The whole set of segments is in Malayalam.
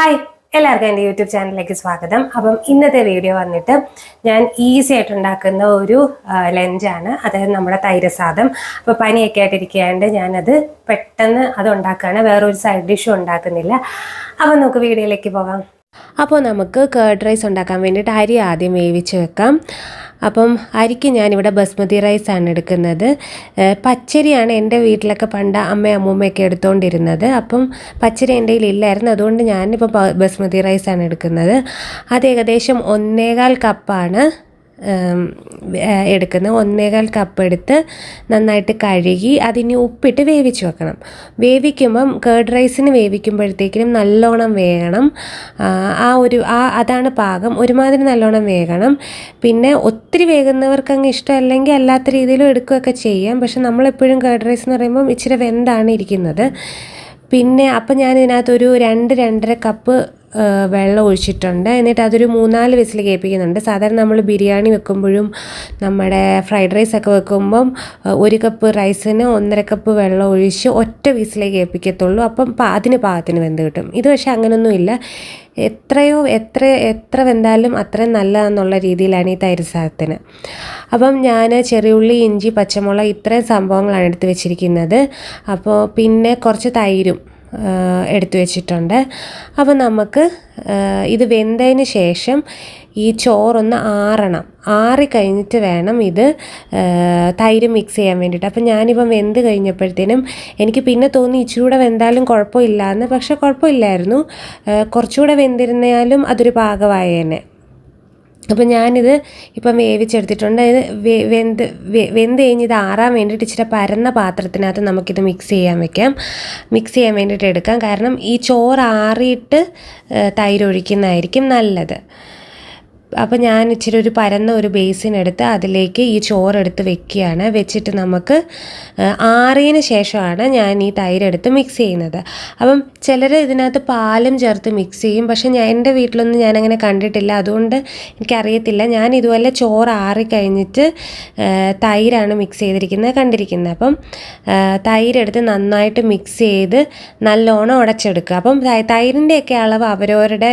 ഹായ് എല്ലാവർക്കും എന്റെ യൂട്യൂബ് ചാനലിലേക്ക് സ്വാഗതം. അപ്പം ഇന്നത്തെ വീഡിയോ വന്നിട്ട് ഞാൻ ഈസി ആയിട്ട് ഉണ്ടാക്കുന്ന ഒരു ലഞ്ചാണ് അതായത് നമ്മുടെ തൈരസാദം അപ്പോൾ പനിയൊക്കെ ആയിട്ടിരിക്കാണ്ട് ഞാനത് പെട്ടെന്ന് അത് ഉണ്ടാക്കുകയാണ് വേറൊരു സൈഡ് ഡിഷും ഉണ്ടാക്കുന്നില്ല. അപ്പം നമുക്ക് വീഡിയോയിലേക്ക് പോകാം. അപ്പോൾ നമുക്ക് കേർഡ് റൈസ് ഉണ്ടാക്കാൻ വേണ്ടിയിട്ട് അരി ആദ്യം വേവിച്ച് വെക്കാം. അപ്പം അരിക്ക് ഞാനിവിടെ ബസ്മതി റൈസാണ് എടുക്കുന്നത്. പച്ചരിയാണ് എന്റെ വീട്ടിലൊക്കെ പണ്ട് അമ്മയും അമ്മൂമ്മയൊക്കെ എടുത്തുകൊണ്ടിരുന്നത് അപ്പം പച്ചരി എന്റെ ഇല്ലായിരുന്നു. അതുകൊണ്ട് ഞാനിപ്പോൾ ബസ്മതി റൈസാണ് എടുക്കുന്നത്. അത് ഏകദേശം ഒന്നേകാൽ കപ്പാണ് എടുക്കുന്നത് ഒന്നേകാൽ കപ്പ് എടുത്ത് നന്നായിട്ട് കഴുകി അതിന് ഉപ്പിട്ട് വേവിച്ച് വെക്കണം. വേവിക്കുമ്പം കേർഡ് റൈസിന് വേവിക്കുമ്പോഴത്തേക്കിനും നല്ലോണം വേകണം. ആ, ഒരു ആ അതാണ് പാകം. ഒരുമാതിരി നല്ലോണം വേകണം. പിന്നെ ഒത്തിരി വേകുന്നവർക്ക് അങ്ങ് ഇഷ്ടമല്ലെങ്കിൽ അല്ലാത്ത രീതിയിലും എടുക്കുകയൊക്കെ ചെയ്യാം. പക്ഷെ നമ്മളെപ്പോഴും കേർഡ് റൈസ് എന്ന് പറയുമ്പം ഇച്ചിരി വെന്താണ് ഇരിക്കുന്നത്. പിന്നെ അപ്പം ഞാൻ ഇതിനകത്തൊരു രണ്ട് രണ്ടര കപ്പ് വെള്ളം ഒഴിച്ചിട്ടുണ്ട്. എന്നിട്ട് അതൊരു മൂന്നാൽ വിസിൽ കേൾപ്പിക്കുന്നുണ്ട്. സാധാരണ നമ്മൾ ബിരിയാണി വെക്കുമ്പോഴും നമ്മുടെ ഫ്രൈഡ് റൈസ് ഒക്കെ വെക്കുമ്പം ഒരു കപ്പ് റൈസിന് ഒന്നര കപ്പ് വെള്ളം ഒഴിച്ച് ഒറ്റ വിസിലേ കേൾപ്പിക്കത്തുള്ളൂ. അപ്പം അതിന് പാകത്തിന് വെന്ത് കിട്ടും. ഇത് പക്ഷേ അങ്ങനെയൊന്നുമില്ല എത്രയോ എത്ര എത്ര വെന്താലും അത്രയും നല്ലതെന്നുള്ള രീതിയിലാണ് ഈ തൈര് സാധത്തിന് അപ്പം ഞാൻ ചെറിയുള്ളി ഇഞ്ചി പച്ചമുളക് ഇത്രയും സംഭവങ്ങളാണ് എടുത്ത് വെച്ചിരിക്കുന്നത്. അപ്പോൾ പിന്നെ കുറച്ച് തൈരും. എടുത്തു വെച്ചിട്ടുണ്ട്. അപ്പോൾ നമുക്ക് ഇത് വെന്തതിന് ശേഷം ഈ ചോറൊന്ന് ആറണം. ആറി കഴിഞ്ഞിട്ട് വേണം ഇത് തൈര് മിക്സ് ചെയ്യാൻ വേണ്ടിയിട്ട്. അപ്പം ഞാനിപ്പം വെന്ത് കഴിഞ്ഞപ്പോഴത്തേനും എനിക്ക് പിന്നെ തോന്നി ഇച്ചിരി കൂടെ വെന്താലും കുഴപ്പമില്ലാന്ന്. പക്ഷേ കുഴപ്പമില്ലായിരുന്നു. കുറച്ചുകൂടെ വെന്തിരുന്നാലും അതൊരു പാകമായേനെ. അപ്പം ഞാനിത് ഇപ്പം വേവിച്ചെടുത്തിട്ടുണ്ട്. ഇത് വെന്ത് വെന്ത് കഴിഞ്ഞ് ഇത് ആറാൻ വേണ്ടിയിട്ട് ഇച്ചിരി പരന്ന പാത്രത്തിനകത്ത് നമുക്കിത് മിക്സ് ചെയ്യാൻ വെക്കാം. മിക്സ് ചെയ്യാൻ വേണ്ടിയിട്ട് എടുക്കാം. കാരണം ഈ ചോറ് ആറിയിട്ട് തൈരൊഴിക്കുന്നതായിരിക്കും നല്ലത്. അപ്പോൾ ഞാൻ ഇച്ചിരി ഒരു പരന്ന ഒരു ബേസിൻ എടുത്ത് അതിലേക്ക് ഈ ചോറെടുത്ത് വെക്കുകയാണ്. വെച്ചിട്ട് നമുക്ക് ആറിയതിന് ശേഷമാണ് ഞാൻ ഈ തൈരെടുത്ത് മിക്സ് ചെയ്യുന്നത്. അപ്പം ചിലർ ഇതിനകത്ത് പാലും ചേർത്ത് മിക്സ് ചെയ്യും. പക്ഷെ ഞാൻ എന്റെ വീട്ടിലൊന്നും ഞാനങ്ങനെ കണ്ടിട്ടില്ല. അതുകൊണ്ട് എനിക്കറിയത്തില്ല. ഞാൻ ഇതുപോലെ ചോറ് ആറിക്കഴിഞ്ഞിട്ട് തൈരാണ് മിക്സ് ചെയ്തിരിക്കുന്നത് കണ്ടിരിക്കുന്നത്. അപ്പം തൈരെടുത്ത് നന്നായിട്ട് മിക്സ് ചെയ്ത് നല്ലോണം ഉടച്ചെടുക്കുക. അപ്പം തൈരിന്റെയൊക്കെ അളവ് അവരവരുടെ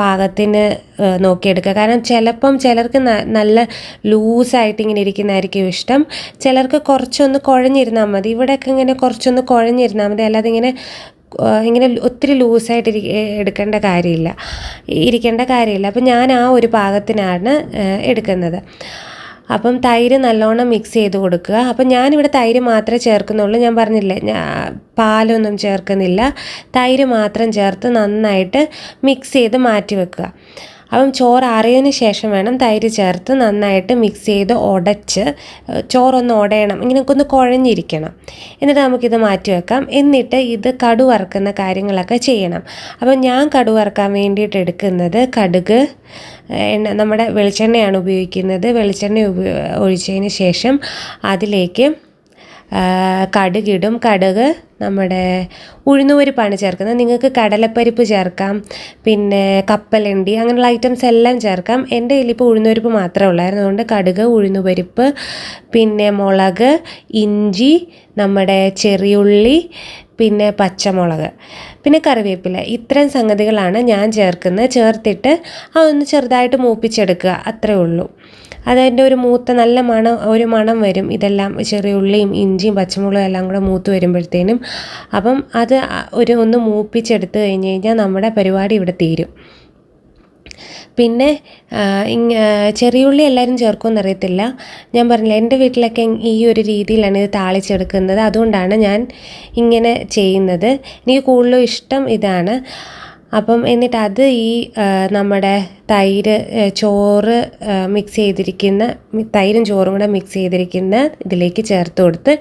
പാകത്തിന് ഏഹ്, നോക്കിയെടുക്കുക കാരണം ചിലപ്പം ചിലർക്ക് നല്ല ലൂസായിട്ട് ഇങ്ങനെ ഇരിക്കുന്നതായിരിക്കും ഇഷ്ടം. ചിലർക്ക് കുറച്ചൊന്ന് കുഴഞ്ഞിരുന്നാൽ മതി. ഇവിടെയൊക്കെ ഇങ്ങനെ കുറച്ചൊന്ന് കുഴഞ്ഞിരുന്നാൽ മതി. അല്ലാതെ ഇങ്ങനെ ഇങ്ങനെ ഒത്തിരി ലൂസായിട്ട് ഇരി എടുക്കേണ്ട കാര്യമില്ല. ഇരിക്കേണ്ട കാര്യമില്ല. അപ്പം ഞാൻ ആ ഒരു പാകത്തിനാണ് എടുക്കുന്നത്. അപ്പം തൈര് നല്ലോണം മിക്സ് ചെയ്ത് കൊടുക്കുക. അപ്പം ഞാനിവിടെ തൈര് മാത്രമേ ചേർക്കുന്നുള്ളൂ. ഞാൻ പറഞ്ഞില്ലേ പാലൊന്നും ചേർക്കുന്നില്ല. തൈര് മാത്രം ചേർത്ത് നന്നായിട്ട് മിക്സ് ചെയ്ത് മാറ്റി വെക്കുക. അപ്പം ചോറ് അറിയതിന് ശേഷം വേണം തൈര് ചേർത്ത് നന്നായിട്ട് മിക്സ് ചെയ്ത് ഉടച്ച് ചോറൊന്ന് ഉടയണം ഇങ്ങനെയൊക്കെ ഒന്ന് കുഴഞ്ഞിരിക്കണം. എന്നിട്ട് നമുക്കിത് മാറ്റി വെക്കാം. എന്നിട്ട് ഇത് കടു വറുക്കുന്ന കാര്യങ്ങളൊക്കെ ചെയ്യണം. അപ്പം ഞാൻ കടു വറുക്കാൻ വേണ്ടിയിട്ട് എടുക്കുന്നത് കടുക് എണ്ണ നമ്മുടെ വെളിച്ചെണ്ണയാണ് ഉപയോഗിക്കുന്നത്. വെളിച്ചെണ്ണ ഒഴിച്ചതിന് ശേഷം അതിലേക്ക് കടുകിടും. കടുക് നമ്മുടെ ഉഴുന്നുപരിപ്പാണ് ചേർക്കുന്നത്. നിങ്ങൾക്ക് കടലപ്പരിപ്പ് ചേർക്കാം പിന്നെ കപ്പലണ്ടി അങ്ങനെയുള്ള ഐറ്റംസ് എല്ലാം ചേർക്കാം. എന്റെ കയ്യിൽ ഇപ്പോൾ ഉഴുന്നുപരിപ്പ് മാത്രമേ ഉള്ളായിരുന്നു. അതുകൊണ്ട് കടുക് ഉഴുന്നുപരിപ്പ് പിന്നെ മുളക് ഇഞ്ചി നമ്മുടെ ചെറിയുള്ളി പിന്നെ പച്ചമുളക് പിന്നെ കറിവേപ്പില. ഇത്രയും സംഗതികളാണ് ഞാൻ ചേർക്കുന്നത്. ചേർത്തിട്ട് അതൊന്ന് ചെറുതായിട്ട് മൂപ്പിച്ചെടുക്കുക. അത്രേ ഉള്ളൂ. അതതിന്റെ ഒരു മൂത്ത നല്ല മണം ഒരു മണം വരും. ഇതെല്ലാം ചെറിയ ഉള്ളിയും ഇഞ്ചിയും പച്ചമുളകും എല്ലാം കൂടെ മൂത്ത് വരുമ്പോഴത്തേനും അപ്പം അത് ഒരു ഒന്ന് മൂപ്പിച്ചെടുത്ത് കഴിഞ്ഞ് കഴിഞ്ഞാൽ നമ്മുടെ പരിപാടി ഇവിടെ തീരും. പിന്നെ ഇങ്ങ ചെറിയുള്ളി എല്ലാവരും ചേർക്കുമെന്ന് അറിയത്തില്ല. ഞാൻ പറഞ്ഞില്ല എന്റെ വീട്ടിലൊക്കെ ഈ ഒരു രീതിയിലാണ് ഇത് താളിച്ചെടുക്കുന്നത്. അതുകൊണ്ടാണ് ഞാൻ ഇങ്ങനെ ചെയ്യുന്നത്. എനിക്ക് കൂടുതലും ഇഷ്ടം ഇതാണ്. അപ്പം എന്നിട്ട് അത് ഈ നമ്മുടെ തൈര് ചോറ് മിക്സ് ചെയ്തിരിക്കുന്ന തൈരും ചോറും കൂടെ മിക്സ് ചെയ്തിരിക്കുന്ന ഇതിലേക്ക് ചേർത്ത് കൊടുത്ത്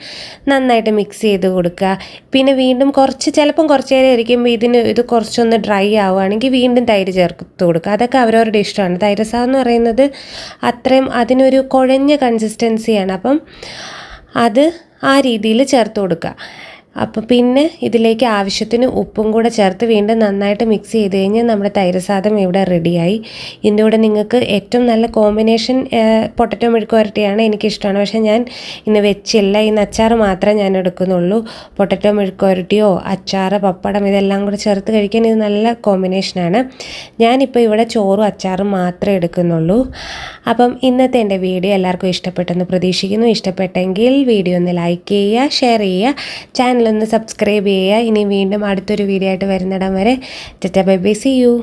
നന്നായിട്ട് മിക്സ് ചെയ്ത് കൊടുക്കുക. പിന്നെ വീണ്ടും കുറച്ച് ചിലപ്പം കുറച്ച് നേരം ഇരിക്കുമ്പോൾ ഇതിന് ഇത് കുറച്ചൊന്ന് ഡ്രൈ ആവുകയാണെങ്കിൽ വീണ്ടും തൈര് ചേർത്ത് കൊടുക്കുക. അതൊക്കെ അവരവരുടെ ഇഷ്ടമാണ്. തൈര് എന്ന് പറയുന്നത് അത്രയും അതിനൊരു കുഴഞ്ഞ കൺസിസ്റ്റൻസിയാണ് അപ്പം അത് ആ രീതിയിൽ ചേർത്ത് കൊടുക്കുക. അപ്പോൾ പിന്നെ ഇതിലേക്ക് ആവശ്യത്തിന് ഉപ്പും കൂടെ ചേർത്ത് വീണ്ടും നന്നായിട്ട് മിക്സ് ചെയ്ത് കഴിഞ്ഞാൽ നമ്മുടെ തൈര് സാദം ഇവിടെ റെഡിയായി ഇതിന്റെ കൂടെ നിങ്ങൾക്ക് ഏറ്റവും നല്ല കോമ്പിനേഷൻ പൊട്ടറ്റോ മെഴുക്ക് വരട്ടിയാണ് എനിക്കിഷ്ടമാണ്. പക്ഷേ ഞാൻ ഇന്ന് വെച്ചില്ല. ഇന്ന് അച്ചാർ മാത്രമേ ഞാൻ എടുക്കുന്നുള്ളൂ. പൊട്ടറ്റോ മെഴുക്ക് വരട്ടിയോ അച്ചാർ പപ്പടം ഇതെല്ലാം കൂടെ ചേർത്ത് കഴിക്കാൻ ഇത് നല്ല കോമ്പിനേഷനാണ് ഞാനിപ്പോൾ ഇവിടെ ചോറും അച്ചാറും മാത്രമേ എടുക്കുന്നുള്ളൂ. അപ്പം ഇന്നത്തെ എന്റെ വീഡിയോ എല്ലാവർക്കും ഇഷ്ടപ്പെട്ടെന്ന് പ്രതീക്ഷിക്കുന്നു. ഇഷ്ടപ്പെട്ടെങ്കിൽ വീഡിയോ ഒന്ന് ലൈക്ക് ചെയ്യുക ഷെയർ ചെയ്യുക. ചാനൽ ഒന്ന് സബ്സ്ക്രൈബ് ചെയ്യുക. ഇനി വീണ്ടും അടുത്തൊരു വീഡിയോ ആയിട്ട് വരുന്നിടം വരെ. Tata bye bye see you.